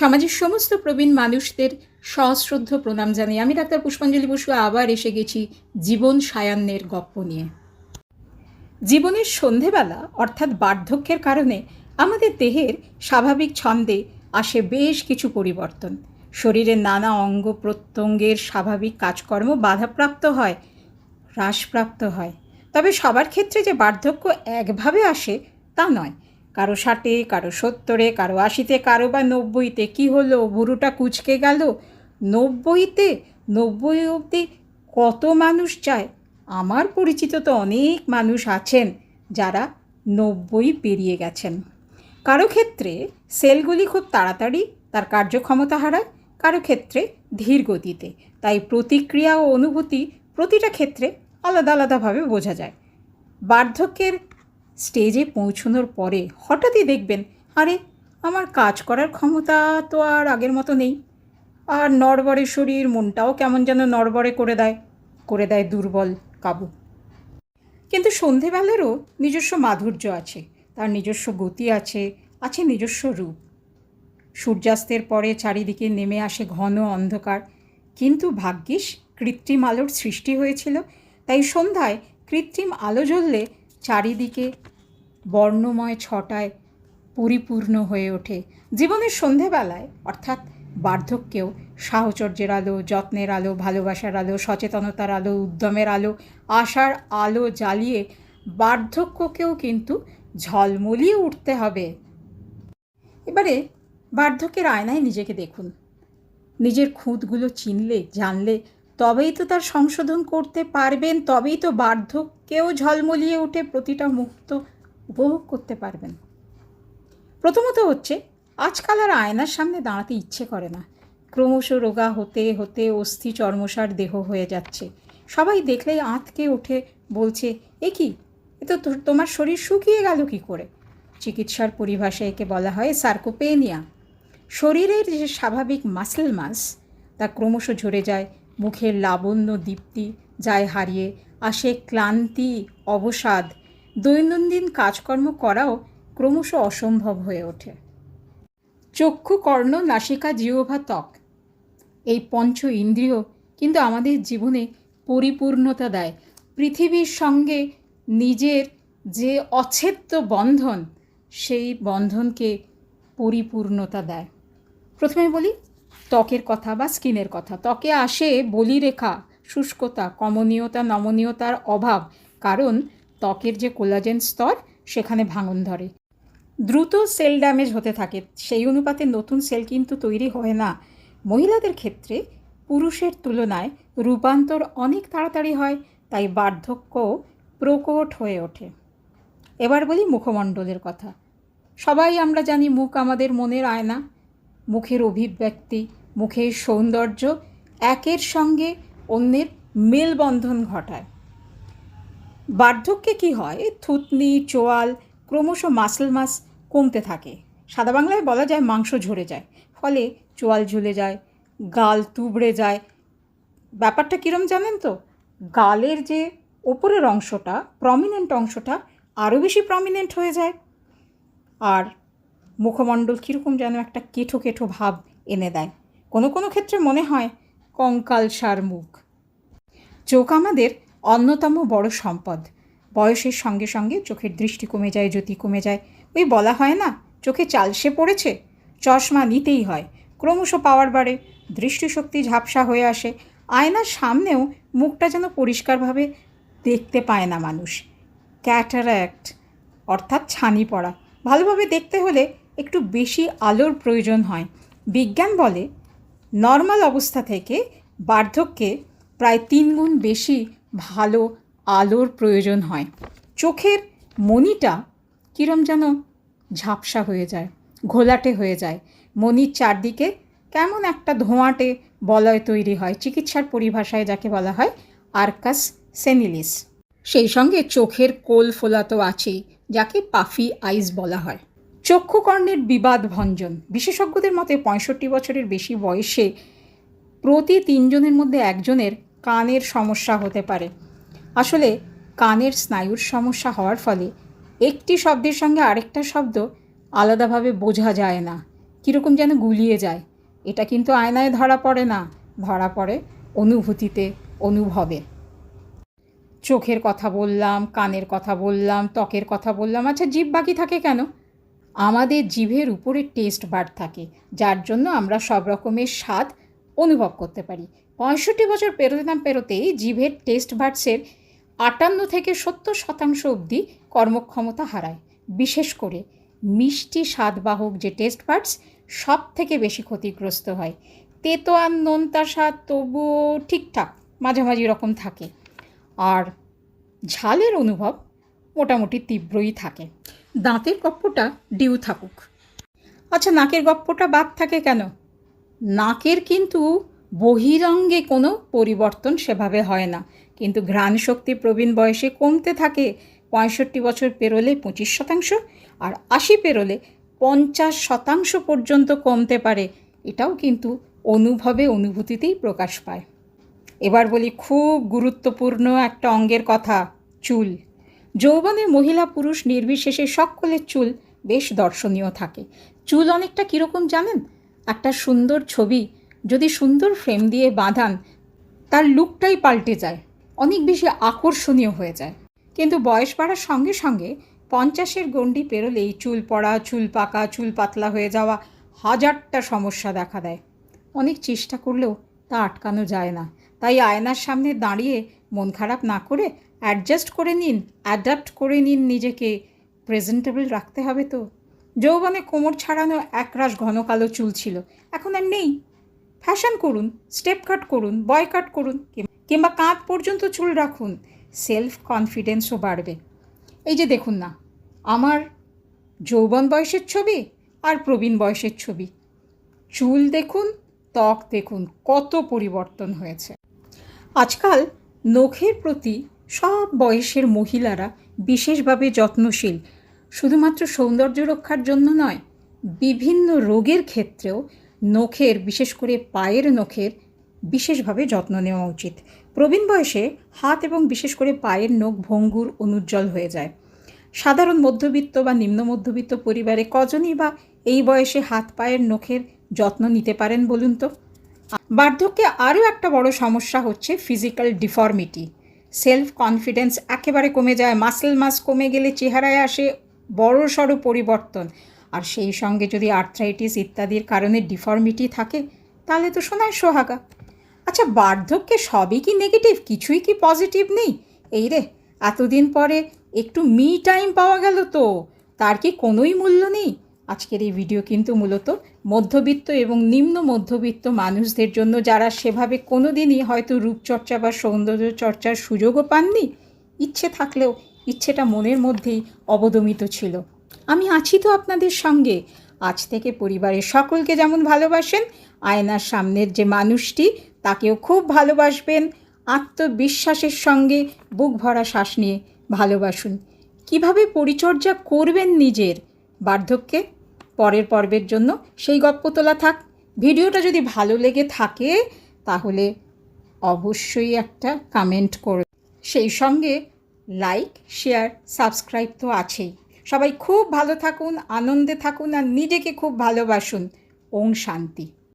সমাজের সমস্ত প্রবীণ মানুষদের সশ্রদ্ধ প্রণাম জানিয়ে আমি ডাক্তার পুষ্পাঞ্জলি বসু আবার এসে গেছি জীবন সায়ান্নের গপ্প নিয়ে। জীবনের সন্ধেবেলা, অর্থাৎ বার্ধক্যের কারণে, আমাদের দেহের স্বাভাবিক ছন্দে আসে বেশ কিছু পরিবর্তন। শরীরের নানা অঙ্গ প্রত্যঙ্গের স্বাভাবিক কাজকর্ম বাধাপ্রাপ্ত হয়, হ্রাসপ্রাপ্ত হয়। তবে সবার ক্ষেত্রে যে বার্ধক্য একভাবে আসে, তা নয়। কারও ষাটে, কারও সত্তরে, কারও আশিতে, কারও বা নব্বইতে। কী হলো? বুড়োটা কুচকে গেল? নব্বইতে? নব্বই অবধি কত মানুষ যায় আমার পরিচিত তো অনেক মানুষ আছেন যারা নব্বই পেরিয়ে গেছেন। কারও ক্ষেত্রে সেলগুলি খুব তাড়াতাড়ি তার কার্যক্ষমতা হারায়, কারও ক্ষেত্রে ধীর গতিতে। তাই প্রতিক্রিয়া ও অনুভূতি প্রতিটা ক্ষেত্রে আলাদা আলাদাভাবে বোঝা যায়। বার্ধক্যের স্টেজে পৌঁছানোর পরে হঠাৎই দেখবেন, আরে, আমার কাজ করার ক্ষমতা তো আর আগের মতো নেই। আর নড়বড়ে শরীর মনটাও কেমন যেন নড়বড়ে করে দেয় করে দেয় দুর্বল কাবু। কিন্তু সন্ধেবেলারও নিজস্ব মাধুর্য আছে, তার নিজস্ব গতি আছে আছে নিজস্ব রূপ। সূর্যাস্তের পরে চারিদিকে নেমে আসে ঘন অন্ধকার, কিন্তু ভাগ্যিস কৃত্রিম আলোর সৃষ্টি হয়েছিল, তাই সন্ধ্যায় কৃত্রিম আলো জ্বললে চারিদিকে বর্ণময় ছটায় পরিপূর্ণ হয়ে ওঠে। জীবনের সন্ধেবেলায়, অর্থাৎ বার্ধক্যেও, সাহচর্যের আলো, যত্নের আলো, ভালোবাসার আলো, সচেতনতার আলো, উদ্যমের আলো, আশার আলো জ্বালিয়ে বার্ধক্যকেও কিন্তু ঝলমলিয়ে উঠতে হবে। এবারে বার্ধক্যের আয়নায় নিজেকে দেখুন। নিজের খুঁতগুলো চিনলে, জানলে তবেই তো তার সংশোধন করতে পারবেন, তবেই তো বার্ধক্যেও ঝলমলিয়ে উঠে প্রতিটা মুহূর্ত উপভোগ করতে পারবেন। প্রথমত হচ্ছে, আজকাল আর আয়নার সামনে দাঁড়াতে ইচ্ছে করে না। ক্রমশ রোগা হতে হতে অস্থি চর্মসার দেহ হয়ে যাচ্ছে। সবাই দেখলেই আঁতকে উঠে বলছে, এ কি? এ তো তোমার শরীর শুকিয়ে গেল কি করে? চিকিৎসার পরিভাষায় একে বলা হয় সার্কোপেনিয়া। শরীরের যে স্বাভাবিক মাসেল মাস, তা ক্রমশ ঝরে যায় মুখের লাবণ্য দীপ্তি যায় হারিয়ে আসে ক্লান্তি, অবসাদ। দৈনন্দিন কাজকর্ম করাও ক্রমশ অসম্ভব হয়ে ওঠে। চক্ষু কর্ণ, নাসিকা, জিহ্বা, ত্বক। এই পঞ্চ ইন্দ্রিয় কিন্তু আমাদের জীবনে পরিপূর্ণতা দেয়। পৃথিবীর সঙ্গে নিজের যে অচ্ছেদ্য বন্ধন, সেই বন্ধনকে পরিপূর্ণতা দেয়। প্রথমে বলি ত্বকের কথা বা স্কিনের কথা। ত্বকে আসে বলিরেখা, শুষ্কতা, কমনীয়তা, নমনীয়তার অভাব, কারণ ত্বকের যে কোলাজেন স্তর সেখানে ভাঙন ধরে। দ্রুত সেল ড্যামেজ হতে থাকে, সেই অনুপাতে নতুন সেল কিন্তু তৈরি হয় না। মহিলাদের ক্ষেত্রে পুরুষের তুলনায় রূপান্তর অনেক তাড়াতাড়ি হয়, তাই বার্ধক্য প্রকট হয়ে ওঠে। এবার বলি মুখমণ্ডলের কথা। সবাই আমরা জানি মুখ আমাদের মনের আয়না মুখের অভিব্যক্তি, মুখের সৌন্দর্য একের সঙ্গে অন্যের মেলবন্ধন ঘটায়। বার্ধক্যে কি হয়? থুতনি, চোয়াল, ক্রমশ মাসল মাস কমতে থাকে। সাদা বাংলায় বলা যায় মাংস ঝরে যায়। ফলে চোয়াল ঝুলে যায়, গাল তুবড়ে যায়। ব্যাপারটা কীরম জানেন তো? গালের যে ওপরের অংশটা প্রমিনেন্ট অংশটা আরও বেশি প্রমিনেন্ট হয়ে যায়। আর মুখমণ্ডল কীরকম যেন একটা কেঠো কেঠো ভাব এনে দেয়। কোনো কোনো ক্ষেত্রে মনে হয় কঙ্কালসার মুখ। চোখ আমাদের অন্যতম বড় সম্পদ। বয়সের সঙ্গে সঙ্গে চোখের দৃষ্টি কমে যায়, জ্যোতি কমে যায়। ওই বলা হয় না, চোখে চালসে পড়েছে? চশমা নিতেই হয়। ক্রমশ পাওয়ার বাড়ে, দৃষ্টিশক্তি ঝাপসা হয়ে আসে। আয়নার সামনেও মুখটা যেন পরিষ্কারভাবে দেখতে পায় না মানুষ। ক্যাটারাক্ট, অর্থাৎ ছানি পড়া। ভালোভাবে দেখতে হলে একটু বেশি আলোর প্রয়োজন হয়। বিজ্ঞান বলে নর্মাল অবস্থা থেকে বার্ধক্যে প্রায় তিন গুণ বেশি ভালো আলোর প্রয়োজন হয়। চোখের মনিটা কীরম যেন ঝাপসা হয়ে যায়, ঘোলাটে হয়ে যায়। মনির চারদিকে কেমন একটা ধোঁয়াটে বলয় তৈরি হয়, চিকিৎসার পরিভাষায় যাকে বলা হয় আর্কাস সেনিলিস। সেই সঙ্গে চোখের কোল ফোলা তো আছেই, যাকে পাফি আইস বলা হয়। চক্ষুকর্ণের বিবাদ ভঞ্জন। বিশেষজ্ঞদের মতে পঁয়ষট্টি বছরের বেশি বয়সে প্রতি তিনজনের মধ্যে একজনের কানের সমস্যা হতে পারে। আসলে কানের স্নায়ুর সমস্যা হওয়ার ফলে একটি শব্দের সঙ্গে আরেকটা শব্দ আলাদাভাবে বোঝা যায় না। কীরকম যেন গুলিয়ে যায়। এটা কিন্তু আয়নায় ধরা পড়ে না, ধরা পড়ে অনুভূতিতে, অনুভবে। চোখের কথা বললাম, কানের কথা বললাম, ত্বকের কথা বললাম আচ্ছা জিভ বাকি থাকে কেন? আমাদের জিভের উপরে টেস্ট বার থাকে, যার জন্য আমরা সব রকমের স্বাদ অনুভব করতে পারি। পঁয়ষট্টি বছর পেরোতে না পেরোতেই জিভের টেস্ট বার্ডসের আটান্ন থেকে সত্তর শতাংশ অবধি কর্মক্ষমতা হারায়। বিশেষ করে মিষ্টি স্বাদবাহক যে টেস্ট বার্ডস সব থেকে বেশি ক্ষতিগ্রস্ত হয়। তেতো আর নোনতা স্বাদ তবুও ঠিকঠাক, মাঝামাঝি রকম থাকে। আর ঝালের অনুভব মোটামুটি তীব্রই থাকে। দাঁতের গপ্পটা ডিউ থাকুক। আচ্ছা নাকের গপ্পটা বাদ থাকে কেন? নাকের কিন্তু বহিরঙ্গে কোনো পরিবর্তন সেভাবে হয় না। কিন্তু ঘ্রাণ শক্তি প্রবীণ বয়সে কমতে থাকে, পঁয়ষট্টি বছর পেরোলে পঁচিশ শতাংশ আর আশি পেরোলে পঞ্চাশ শতাংশ পর্যন্ত কমতে পারে। এটাও কিন্তু অনুভবে অনুভূতিতেই প্রকাশ পায়। এবার বলি খুব গুরুত্বপূর্ণ একটা অঙ্গের কথা, চুল। যৌবনে মহিলা পুরুষ নির্বিশেষে সকলের চুল বেশ দর্শনীয় থাকে। চুল অনেকটা কীরকম জানেন? একটা সুন্দর ছবি, যদি সুন্দর ফ্রেম দিয়ে বাঁধান, তার লুকটাই পাল্টে যায়, অনেক বেশি আকর্ষণীয় হয়ে যায়। কিন্তু বয়স বাড়ার সঙ্গে সঙ্গে পঞ্চাশের গণ্ডি পেরোলেই চুল পড়া, চুল পাকা, চুল পাতলা হয়ে যাওয়া হাজারটা সমস্যা দেখা দেয়। অনেক চেষ্টা করলেও তা আটকানো যায় না। তাই আয়নার সামনে দাঁড়িয়ে মন খারাপ না করে অ্যাডজাস্ট করে নিন অ্যাডাপ্ট করে নিন নিজেকে। প্রেজেন্টেবল রাখতে হবে তো। যৌবনে কোমর ছাড়ানো একরাশ ঘন কালো চুল ছিল। এখন আর নেই। ফ্যাশন করুন স্টেপ কাট করুন বয় কাট করুন কিংবা কাঁধ পর্যন্ত চুল রাখুন। সেলফ কনফিডেন্সও বাড়বে। এই যে দেখুন না, আমার যৌবন বয়সের ছবি আর প্রবীণ বয়সের ছবি। চুল দেখুন, ত্বক দেখুন, কত পরিবর্তন হয়েছে। আজকাল নখের প্রতি সব বয়সের মহিলারা বিশেষভাবে যত্নশীল। শুধুমাত্র সৌন্দর্য রক্ষার জন্য নয়, বিভিন্ন রোগের ক্ষেত্রেও নখের, বিশেষ করে পায়ের নখের, বিশেষভাবে যত্ন নেওয়া উচিত। প্রবীণ বয়সে হাত এবং বিশেষ করে পায়ের নখ ভঙ্গুর অনুজ্জ্বল হয়ে যায়। সাধারণ মধ্যবিত্ত বা নিম্ন মধ্যবিত্ত পরিবারে কজনই বা এই বয়সে হাত, পায়ের নখের যত্ন নিতে পারেন বলুন তো? বার্ধক্যে আরও একটা বড় সমস্যা হচ্ছে ফিজিক্যাল ডিফর্মিটি সেলফ কনফিডেন্স একেবারে কমে যায় মাসেল মাস কমে গেলে চেহারায় আসে বড় সড়ো পরিবর্তন। আর সেই সঙ্গে যদি আর্থ্রাইটিস ইত্যাদির কারণে ডিফর্মিটি থাকে, তাহলে তো শোনায় সোহাগা। আচ্ছা বার্ধক্যে সবই কি নেগেটিভ কিছুই কি পজিটিভ নেই? এই রে, এতদিন পরে একটু মি টাইম পাওয়া গেল তো, তার কি কোনোই মূল্য নেই? আজকের এই ভিডিও কিন্তু মূলত মধ্যবিত্ত এবং নিম্ন মধ্যবিত্ত মানুষদের জন্য যারা সেভাবে কোনো দিনই হয়তো রূপচর্চা বা সৌন্দর্য চর্চার সুযোগও পাননি, ইচ্ছে থাকলেও ইচ্ছেটা মনের মধ্যেই অবদমিত ছিল। আমি আছি তো আপনাদের সঙ্গে। আজ থেকে পরিবারের সকলকে যেমন ভালোবাসেন, আয়নার সামনের যে মানুষটি, তাকেও খুব ভালোবাসবেন। আত্মবিশ্বাসের সঙ্গে বুক ভরা শ্বাস নিয়ে ভালোবাসুন। কীভাবে পরিচর্যা করবেন নিজের বার্ধক্যে? পরের পর্বের জন্য সেই গপ্প তোলা থাক। ভিডিওটা যদি ভালো লেগে থাকে, তাহলে অবশ্যই একটা কমেন্ট করবে সেই সঙ্গে লাইক শেয়ার সাবস্ক্রাইব তো আছেই। সবাই খুব ভালো থাকুন, আনন্দে থাকুন, আর নিজেকে খুব ভালোবাসুন। ওং শান্তি।